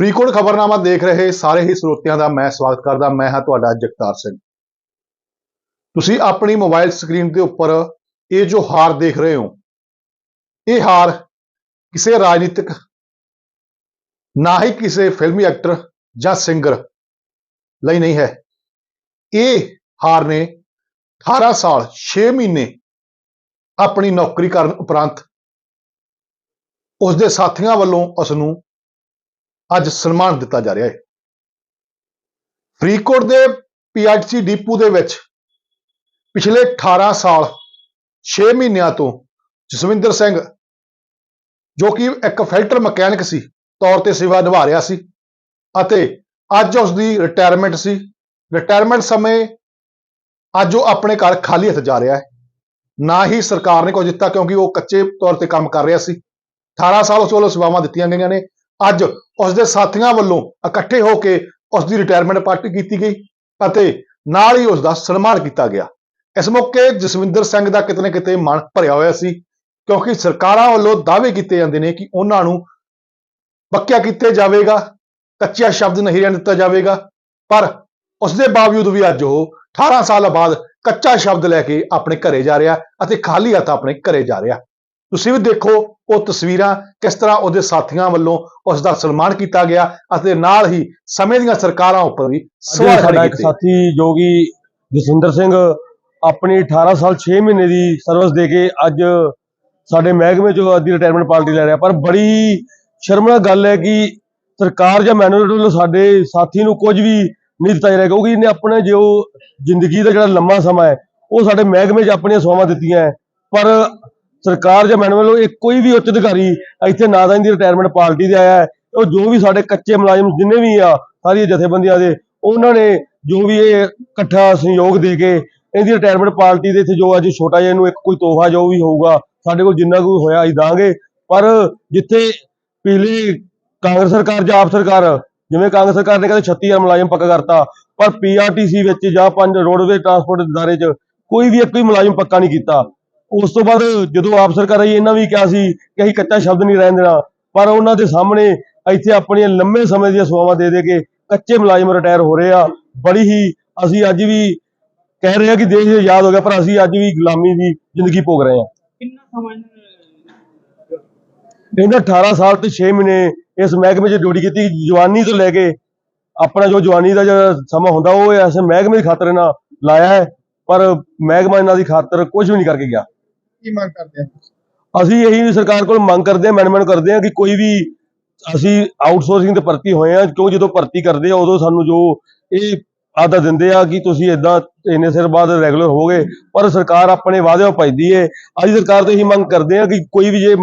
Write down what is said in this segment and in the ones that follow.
ਫਰੀਦਕੋਟ ਖਬਰਨਾਮਾ ਦੇਖ ਰਹੇ ਸਾਰੇ ਹੀ ਸਰੋਤਿਆਂ ਦਾ ਮੈਂ ਸਵਾਗਤ ਕਰਦਾ। ਮੈਂ ਹਾਂ ਤੁਹਾਡਾ ਜਗਤਾਰ ਸਿੰਘ। ਤੁਸੀਂ ਆਪਣੀ ਮੋਬਾਈਲ ਸਕਰੀਨ ਦੇ ਉੱਪਰ ਇਹ ਜੋ ਹਾਰ ਦੇਖ ਰਹੇ ਹੋ, ਇਹ ਹਾਰ ਕਿਸੇ ਰਾਜਨੀਤਿਕ, ਨਾ ਹੀ ਕਿਸੇ ਫਿਲਮੀ ਐਕਟਰ ਜਾਂ ਸਿੰਗਰ ਲਈ ਨਹੀਂ ਹੈ। ਇਹ ਹਾਰ ਨੇ 18 ਸਾਲ 6 ਮਹੀਨੇ ਆਪਣੀ ਨੌਕਰੀ ਕਰਨ ਉਪਰੰਤ ਉਸ ਦੇ ਸਾਥੀਆਂ ਵੱਲੋਂ ਉਸ ਨੂੰ ਅੱਜ ਸਨਮਾਨ ਦਿੱਤਾ ਜਾ ਰਿਹਾ ਹੈ। ਫਰੀਦਕੋਟ ਦੇ ਪੀਆਈਟੀ ਡੀਪੂ ਦੇ ਵਿੱਚ ਪਿਛਲੇ 18 ਸਾਲ 6 ਮਹੀਨਿਆਂ ਤੋਂ ਜਸਵਿੰਦਰ ਸਿੰਘ, ਜੋ ਕਿ ਇੱਕ ਫਿਲਟਰ ਮਕੈਨਿਕ ਸੀ, ਤੌਰ ਤੇ ਸੇਵਾ ਨਿਭਾ ਰਿਹਾ ਸੀ ਅਤੇ ਅੱਜ ਉਸ ਦੀ ਰਿਟਾਇਰਮੈਂਟ ਸੀ। ਰਿਟਾਇਰਮੈਂਟ ਸਮੇਂ ਅੱਜ ਉਹ ਆਪਣੇ ਘਰ ਖਾਲੀ ਹੱਥ ਜਾ ਰਿਹਾ ਹੈ। ਨਾ ਹੀ ਸਰਕਾਰ ਨੇ ਕੁਝ ਦਿੱਤਾ ਕਿਉਂਕਿ ਉਹ ਕੱਚੇ ਤੌਰ ਤੇ ਕੰਮ ਕਰ ਰਿਹਾ ਸੀ। 18 ਸਾਲ ਉਸ ਵੱਲੋਂ ਸੇਵਾਵਾਂ ਦਿੱਤੀਆਂ ਗਈਆਂ ਨੇ। ਅੱਜ ਉਸ ਦੇ ਸਾਥੀਆਂ ਵੱਲੋਂ ਇਕੱਠੇ ਹੋ ਕੇ ਉਸ ਦੀ ਰਿਟਾਇਰਮੈਂਟ ਪਾਰਟੀ ਕੀਤੀ ਗਈ ਅਤੇ ਨਾਲ ਹੀ ਉਸ ਦਾ ਸਨਮਾਨ ਕੀਤਾ ਗਿਆ। ਇਸ ਮੌਕੇ ਜਸਵਿੰਦਰ ਸਿੰਘ ਦਾ ਕਿਤੇ ਨਾ ਕਿਤੇ ਮਨ ਭਰਿਆ ਹੋਇਆ ਸੀ, ਕਿਉਂਕਿ ਸਰਕਾਰਾਂ ਵੱਲੋਂ ਦਾਅਵੇ ਕੀਤੇ ਜਾਂਦੇ ਨੇ ਕਿ ਉਹਨਾਂ ਨੂੰ ਪੱਕਿਆ ਕੀਤੇ ਜਾਵੇਗਾ ਕੱਚਾ ਸ਼ਬਦ ਨਹੀਂ ਰਹਿਣ ਦਿੱਤਾ ਜਾਵੇਗਾ, ਪਰ ਉਸ ਦੇ ਬਾਵਜੂਦ ਵੀ ਅੱਜ ਉਹ 18 ਸਾਲ ਬਾਅਦ ਕੱਚਾ ਸ਼ਬਦ ਲੈ ਕੇ ਆਪਣੇ ਘਰੇ ਜਾ ਰਿਹਾ ਅਤੇ ਖਾਲੀ ਹੱਥ ਆਪਣੇ ਘਰੇ ਜਾ ਰਿਹਾ। ਤੁਸੀਂ ਵੀ ਦੇਖੋ ਉਹ ਤਸਵੀਰਾਂ ਕਿਸ ਤਰ੍ਹਾਂ ਉਹਦੇ ਸਾਥੀਆਂ ਵੱਲੋਂ ਉਸ ਦਾ ਸਨਮਾਨ ਕੀਤਾ ਗਿਆ ਅਤੇ ਨਾਲ ਹੀ ਸਮੇਂ ਦੀਆਂ ਸਰਕਾਰਾਂ ਉੱਪਰ ਵੀ ਅੱਜ ਸਵਾਲ ਸਾਡਾ ਖੜੇ ਕੀਤੇ। ਸਾਥੀ ਜੋ ਕਿ ਜਸਵਿੰਦਰ ਸਿੰਘ ਆਪਣੀ 18 ਸਾਲ 6 ਮਹੀਨੇ ਦੀ ਸਰਵਿਸ ਦੇ ਕੇ ਅੱਜ ਸਾਡੇ ਮਹਿਕਮੇ ਚੋਂ ਅੱਧੀ ਰਿਟਾਇਰਮੈਂਟ ਪਾਰਟੀ ਲੈ ਰਿਹਾ। ਪਰ ਬੜੀ ਸ਼ਰਮਨਾਕ ਗੱਲ ਹੈ ਕਿ ਸਰਕਾਰ ਜਾਂ ਮੈਨੇਜਮੈਂਟ ਵੱਲੋਂ ਸਾਡੇ ਸਾਥੀ ਨੂੰ ਕੁਝ ਵੀ ਨਹੀਂ ਦਿੱਤਾ ਜਾ ਰਿਹਾ ਕਿਉਂਕਿ ਇਹਨੇ ਆਪਣੇ ਜੋ ਜ਼ਿੰਦਗੀ ਦਾ ਜਿਹੜਾ ਲੰਮਾ ਸਮਾਂ ਹੈ ਉਹ ਸਾਡੇ ਮਹਿਕਮੇ 'ਚ ਆਪਣੀਆਂ ਸੇਵਾਵਾਂ ਦਿੱਤੀਆਂ ਹੈ। ਪਰ ਸਰਕਾਰ ਜਾਂ ਮੈਨੇਜਮੈਂਟ ਵੱਲੋਂ ਇੱਕ ਕੋਈ ਵੀ ਉੱਚ ਅਧਿਕਾਰੀ ਇੱਥੇ ਨਾ ਤਾਂ ਇਹਦੀ ਰਿਟਾਇਰਮੈਂਟ ਪਾਰਟੀ ਦੇ ਆਇਆ ਹੈ ਉਹ ਜੋ ਵੀ ਸਾਡੇ ਕੱਚੇ ਮੁਲਾਜ਼ਮ ਜਿੰਨੇ ਵੀ ਆ, ਸਾਰੀਆਂ ਜਥੇਬੰਦੀਆਂ ਦੇ, ਉਹਨਾਂ ਨੇ ਜੋ ਵੀ ਇਹ ਇਕੱਠਾ ਸਹਿਯੋਗ ਦੇ ਕੇ ਇਹਦੀ ਰਿਟਾਇਰਮੈਂਟ ਪਾਰਟੀ ਦੇ ਇੱਥੇ ਜੋ ਅੱਜ ਛੋਟਾ ਜਿਹਾ ਇਹਨੂੰ ਇੱਕ ਕੋਈ ਤੋਹਫਾ ਜੋ ਵੀ ਹੋਊਗਾ, ਸਾਡੇ ਕੋਲ ਜਿੰਨਾ ਕੋਈ ਹੋਇਆ ਅਸੀਂ ਦਾਂਗੇ। ਪਰ ਜਿੱਥੇ ਪਿਛਲੀ ਕਾਂਗਰਸ ਸਰਕਾਰ ਜਾਂ ਆਪ ਸਰਕਾਰ, ਜਿਵੇਂ ਕਾਂਗਰਸ ਸਰਕਾਰ ਨੇ ਕਹਿੰਦੇ 36000 ਮੁਲਾਜ਼ਮ ਪੱਕਾ ਕਰਤਾ, ਪਰ ਪੀਆਰਟੀਸੀ ਵਿੱਚ ਜਾਂ ਪੰਜ ਰੋਡਵੇ ਟਰਾਂਸਪੋਰਟ ਅਦਾਰੇ 'ਚ ਕੋਈ ਵੀ ਇੱਕ ਵੀ ਮੁਲਾਜ਼ਮ ਪੱਕਾ ਨਹੀਂ ਕੀਤਾ। ਉਸ ਤੋਂ ਬਾਅਦ ਜਦੋਂ ਆਪ ਸਰਕਾਰ ਆਈ ਇਹਨਾਂ ਵੀ ਕਿਹਾ ਸੀ ਕਿ ਅਸੀਂ ਕੱਚਾ ਸ਼ਬਦ ਨਹੀਂ ਰਹਿਣ ਦੇਣਾ। ਪਰ ਉਹਨਾਂ ਦੇ ਸਾਹਮਣੇ ਇੱਥੇ ਆਪਣੀਆਂ ਲੰਮੇ ਸਮੇਂ ਦੀਆਂ ਸੇਵਾਵਾਂ ਦੇ ਦੇ ਕੇ ਕੱਚੇ ਮੁਲਾਜ਼ਮ ਰਿਟਾਇਰ ਹੋ ਰਹੇ ਆ। ਬੜੀ ਹੀ ਅਸੀਂ ਅੱਜ ਵੀ ਕਹਿ ਰਹੇ ਆ ਕਿ ਦੇਸ਼ ਆਜ਼ਾਦ ਹੋ ਗਿਆ ਪਰ ਅਸੀਂ ਅੱਜ ਵੀ ਗੁਲਾਮੀ ਦੀ ਜ਼ਿੰਦਗੀ ਭੋਗ ਰਹੇ ਆ ਕਿੰਨਾ ਸਮਾਂ ਇਹਨਾਂ 18 ਸਾਲ ਤੇ 6 ਮਹੀਨੇ ਇਸ ਮਹਿਕਮੇ 'ਚ ਡਿਊਟੀ ਕੀਤੀ। ਜਵਾਨੀ ਤੋਂ ਲੈ ਕੇ ਆਪਣਾ ਜੋ ਜਵਾਨੀ ਦਾ ਜਿਹੜਾ ਸਮਾਂ ਹੁੰਦਾ ਉਹ ਐਸੇ ਮਹਿਕਮੇ ਦੀ ਖਾਤਰ ਇਹਨਾਂ ਲਾਇਆ ਹੈ। ਪਰ ਮਹਿਕਮਾ ਇਹਨਾਂ ਦੀ ਖਾਤਰ ਕੁਝ ਵੀ ਨਹੀਂ ਕਰਕੇ ਗਿਆ। ਕੀ ਮੰਗ ਕਰਦੇ ਆ ਅਸੀਂ ਇਹੀ ਸਰਕਾਰ ਕੋਲ ਮੰਗ ਕਰਦੇ ਹਾਂ ਮੈਨੇਜਮੈਂਟ ਕਰਦੇ ਹਾਂ ਕਿ ਕੋਈ ਵੀ ਅਸੀਂ ਆਊਟਸੋਰਸਿੰਗ ਤੇ ਭਰਤੀ ਹੋਏ ਆ, ਕਿਉਂ ਜਦੋਂ ਭਰਤੀ ਕਰਦੇ ਆ, ਉਦੋਂ ਸਾਨੂੰ ਜੋ ਇਹ ਆਦਾ ਦਿੰਦੇ ਆ ਕਿ ਤੁਸੀਂ ਇਦਾਂ ਇੰਨੇ ਸਿਰ ਬਾਅਦ ਰੈਗੂਲਰ ਹੋਗੇ ਪਰ ਸਰਕਾਰ ਆਪਣੇ ਵਾਅਦੇ ਭਜਦੀ ਏ। ਅਸੀਂ ਸਰਕਾਰ ਤੋਂ ਇਹੀ ਮੰਗ ਕਰਦੇ ਆ ਕਿ ਕੋਈ ਵੀ ਜੇ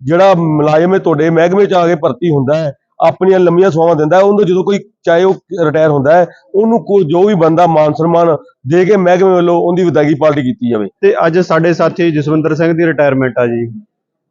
ਜਿਹੜਾ ਮੁਲਾਜ਼ਮ ਹੈ, ਤੁਹਾਡੇ ਮਹਿਕਮੇ ਚ ਆ ਕੇ ਭਰਤੀ ਹੁੰਦਾ ਹੈ ਆਪਣੀਆਂ ਲੰਮੀਆਂ ਸੇਵਾਵਾਂ ਦਿੰਦਾ ਉਹਨੂੰ ਜਦੋਂ ਕੋਈ ਚਾਹੇ ਉਹ ਰਿਟਾਇਰ ਹੁੰਦਾ ਹੈ, ਉਹਨੂੰ ਕੋਈ ਜੋ ਵੀ ਬੰਦਾ ਮਾਨ ਸਨਮਾਨ ਦੇ ਕੇ ਮਹਿਕਮੇ ਵੱਲੋਂ ਉਹਦੀ ਵਿਦਾਇਗੀ ਪਾਰਟੀ ਕੀਤੀ ਜਾਵੇ। ਤੇ ਅੱਜ ਸਾਡੇ ਸਾਥੀ ਜਸਵਿੰਦਰ ਸਿੰਘ ਦੀ ਰਿਟਾਇਰਮੈਂਟ ਆ ਜੀ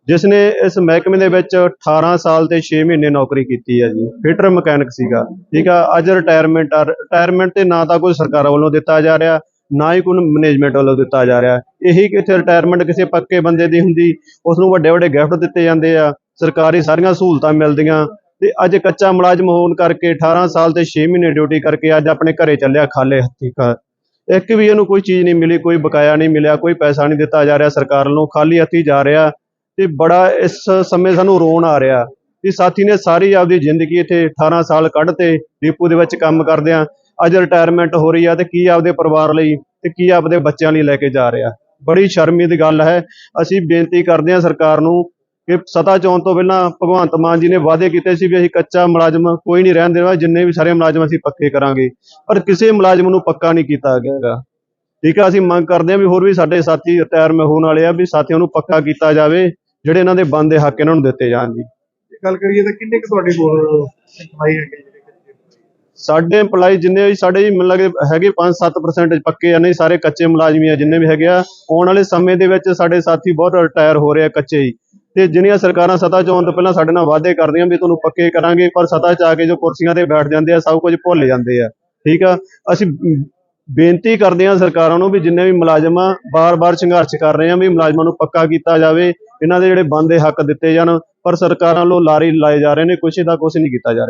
ਜਿਸ ਨੇ ਇਸ ਮਹਿਕਮੇ ਦੇ ਵਿੱਚ 18 ਸਾਲ ਤੇ 6 ਮਹੀਨੇ ਨੌਕਰੀ ਕੀਤੀ ਹੈ ਜੀ ਫਿਟਰ ਮਕੈਨਿਕ ਸੀਗਾ, ਠੀਕ ਆ, ਅੱਜ ਰਿਟਾਇਰਮੈਂਟ ਆ ਰਿਟਾਇਰਮੈਂਟ ਤੇ ਨਾ ਤਾਂ ਕੋਈ ਸਰਕਾਰ ਵੱਲੋਂ ਦਿੱਤਾ ਜਾ ਰਿਹਾ, ਨਾ ਹੀ ਕੋਈ ਮੈਨੇਜਮੈਂਟ ਵੱਲੋਂ ਦਿੱਤਾ ਜਾ ਰਿਹਾ, ਇਹੀ ਕਿਥੇ ਰਿਟਾਇਰਮੈਂਟ ਕਿਸੇ ਪੱਕੇ ਬੰਦੇ ਦੀ ਹੁੰਦੀ ਉਸ ਨੂੰ ਵੱਡੇ ਵੱਡੇ ਗਿਫਟ ਦਿੱਤੇ ਜਾਂਦੇ ਆ, ਸਰਕਾਰੀ ਸਾਰੀਆਂ ਸਹੂਲਤਾਂ ਮਿਲਦੀਆਂ ਤੇ ਅੱਜ ਕੱਚਾ ਮੁਲਾਜ਼ਮ ਹੋਣ ਕਰਕੇ 18 ਸਾਲ ਤੇ 6 ਮਹੀਨੇ ਡਿਊਟੀ ਕਰਕੇ ਅੱਜ ਆਪਣੇ ਘਰੇ ਚੱਲਿਆ ਖਾਲੇ ਹੱਥੀ ਘਰ। ਇੱਕ ਵੀ ਇਹਨੂੰ ਕੋਈ ਚੀਜ਼ ਨਹੀਂ ਮਿਲੀ, ਕੋਈ ਬਕਾਇਆ ਨਹੀਂ ਮਿਲਿਆ, ਕੋਈ ਪੈਸਾ ਨਹੀਂ ਦਿੱਤਾ ਜਾ ਰਿਹਾ ਸਰਕਾਰ ਨੂੰ ਖਾਲੀ ਹੱਥੀ ਜਾ ਰਿਹਾ ਤੇ ਬੜਾ ਇਸ ਸਮੇਂ ਸਾਨੂੰ ਰੋਣ ਆ ਰਿਹਾ। ਕਿ ਸਾਥੀ ਨੇ ਸਾਰੀ ਆਪਦੀ ਜ਼ਿੰਦਗੀ ਇੱਥੇ 18 ਸਾਲ ਕੱਢ ਤੇ ਡਿਪੂ ਦੇ ਵਿੱਚ ਕੰਮ ਕਰਦਿਆਂ, ਅੱਜ ਰਿਟਾਇਰਮੈਂਟ ਹੋ ਰਹੀ ਆ ਤੇ ਕੀ ਆਪਦੇ ਪਰਿਵਾਰ ਲਈ ਤੇ ਕੀ ਆਪਦੇ ਬੱਚਿਆਂ ਲਈ ਲੈ ਕੇ ਜਾ ਰਿਹਾ। ਬੜੀ ਸ਼ਰਮੀ ਦੀ ਗੱਲ ਹੈ। ਅਸੀਂ ਬੇਨਤੀ ਕਰਦੇ ਹਾਂ ਸਰਕਾਰ ਨੂੰ ਕਿ ਸਤਾ ਚੋਣ ਤੋਂ ਪਹਿਲਾਂ ਭਗਵੰਤ ਮਾਨ ਜੀ ਨੇ ਵਾਅਦੇ ਕੀਤੇ ਸੀ ਵੀ ਅਸੀਂ ਕੱਚਾ ਮੁਲਾਜ਼ਮ ਕੋਈ ਨਹੀਂ ਰਹਿਣ ਦੇਣਾ ਜਿੰਨੇ ਵੀ ਸਾਰੇ ਮੁਲਾਜ਼ਮ ਅਸੀਂ ਪੱਕੇ ਕਰਾਂਗੇ। ਪਰ ਕਿਸੇ ਮੁਲਾਜ਼ਮ ਨੂੰ ਪੱਕਾ ਨਹੀਂ ਕੀਤਾ ਗਿਆ ਗਾ। ਠੀਕ ਆ ਅਸੀਂ ਮੰਗ ਕਰਦੇ ਹਾਂ ਵੀ ਹੋਰ ਵੀ ਸਾਡੇ ਸਾਥੀ ਰਿਟਾਇਰ ਹੋਣ ਵਾਲੇ ਆ ਵੀ ਸਾਥੀਆਂ ਨੂੰ ਪੱਕਾ ਕੀਤਾ ਜਾਵੇ ਜਿਹੜੇ ਇਹਨਾਂ ਦੇ ਬਣਦੇ ਹੱਕ ਇਹਨਾਂ ਨੂੰ ਦਿੱਤੇ ਜਾਣ ਜੀ। ਗੱਲ ਕਰੀਏ ਤਾਂ ਕਿੰਨੇ ਕੁ ਤੁਹਾਡੇ ਕੋਲ employee ਹੈਗੇ ਸਾਡੇ EMPLOYE ਜਿੰਨੇ ਵੀ ਸਾਡੇ ਜੀ ਮੈਨੂੰ ਲੱਗੇ ਹੈਗੇ 5-7% ਪੱਕੇ ਆ ਨਹੀਂ ਸਾਰੇ ਕੱਚੇ ਮੁਲਾਜ਼ਮ ਹੀ ਆ ਜਿੰਨੇ ਵੀ ਹੈਗੇ ਆ। ਆਉਣ ਵਾਲੇ ਸਮੇਂ ਦੇ ਵਿੱਚ ਸਾਡੇ ਸਾਥੀ ਬਹੁਤ ਰਿਟਾਇਰ ਹੋ ਰਹੇ ਆ ਕੱਚੇ ਹੀ। ਤੇ ਜਿਹੜੀਆਂ ਸਰਕਾਰਾਂ ਸਤਾ ਚ ਆਉਣ ਤੋਂ ਪਹਿਲਾਂ ਸਾਡੇ ਨਾਲ ਵਾਅਦੇ ਕਰਦੀਆਂ ਵੀ ਤੁਹਾਨੂੰ ਪੱਕੇ ਕਰਾਂਗੇ, ਪਰ ਸਤਾ ਚ ਆ ਕੇ ਜੋ ਕੁਰਸੀਆਂ ਤੇ ਬੈਠ ਜਾਂਦੇ ਆ, ਸਭ ਕੁਝ ਭੁੱਲ ਜਾਂਦੇ ਆ। ਠੀਕ ਆ? ਅਸੀਂ ਬੇਨਤੀ ਕਰਦੇ ਹਾਂ ਸਰਕਾਰਾਂ ਨੂੰ ਵੀ ਜਿੰਨੇ ਵੀ ਮੁਲਾਜ਼ਮ ਆ ਬਾਰ-ਬਾਰ ਸੰਘਰਸ਼ ਕਰ ਰਹੇ ਆ, ਵੀ ਮੁਲਾਜ਼ਮਾਂ ਨੂੰ ਪੱਕਾ ਕੀਤਾ ਜਾਵੇ, ਇਹਨਾਂ ਦੇ ਜਿਹੜੇ ਬਣਦੇ ਹੱਕ ਦਿੱਤੇ ਜਾਣ, ਪਰ ਸਰਕਾਰਾਂ ਵੱਲੋਂ ਲਾਰੀ ਲਾਏ ਜਾ ਰਹੇ ਨੇ, ਕੁਛ ਦਾ ਕੁਛ ਨਹੀਂ ਕੀਤਾ ਜਾ ਰਿਹਾ